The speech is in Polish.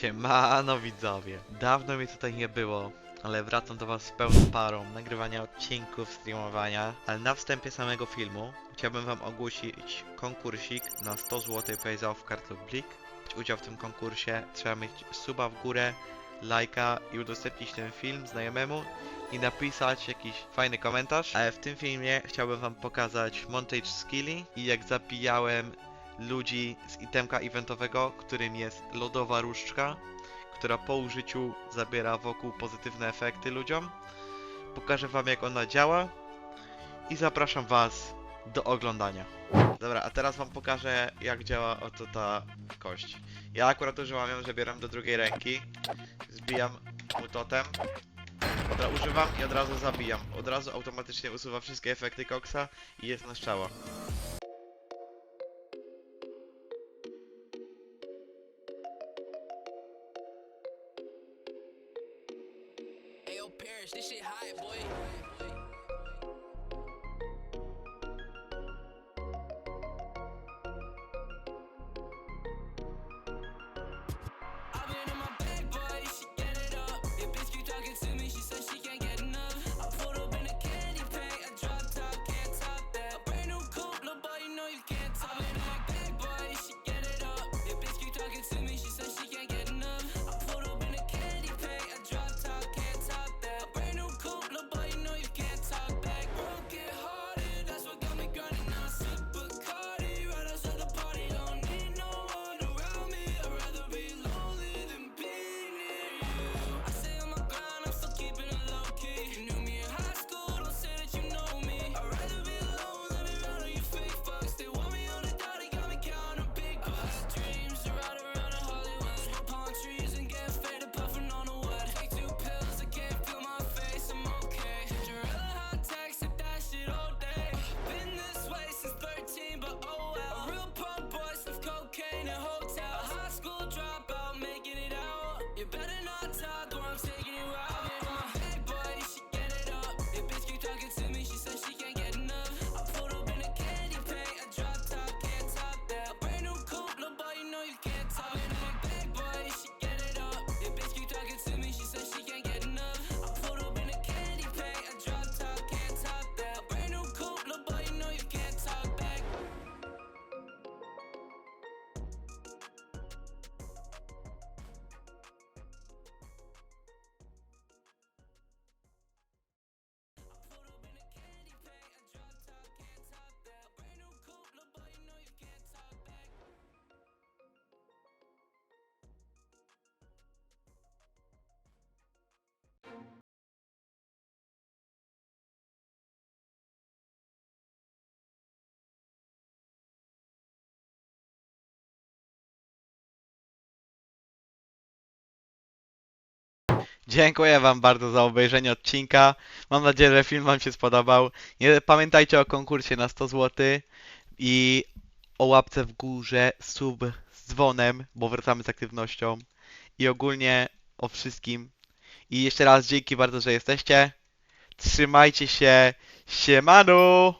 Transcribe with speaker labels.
Speaker 1: Siemano widzowie, dawno mnie tutaj nie było, ale wracam do was z pełną parą nagrywania odcinków, streamowania, ale na wstępie samego filmu chciałbym wam ogłosić konkursik na 100 zł Pays Off Card lub Blik. Udział w tym konkursie trzeba mieć suba w górę, lajka i udostępnić ten film znajomemu i napisać jakiś fajny komentarz. Ale w tym filmie chciałbym wam pokazać montage skilli i jak zabijałem ludzi z itemka eventowego, którym jest lodowa różdżka, która po użyciu zabiera wokół pozytywne efekty ludziom. Pokażę wam jak ona działa i zapraszam was do oglądania. Dobra, a teraz wam pokażę jak działa oto ta kość. Ja akurat używam ją, zabieram do drugiej ręki, zbijam mu totem, razu używam i od razu zabijam. Od razu automatycznie usuwa wszystkie efekty koksa i jest na strzała.
Speaker 2: Ayo, Parrish, this shit high, boy. I'm saying
Speaker 1: Dziękuję wam bardzo za obejrzenie odcinka. Mam nadzieję, że film wam się spodobał. Nie pamiętajcie o konkursie na 100 zł i o łapce w górze, sub z dzwonem, bo wracamy z aktywnością i ogólnie o wszystkim. I jeszcze raz dzięki bardzo, że jesteście. Trzymajcie się. Siemano!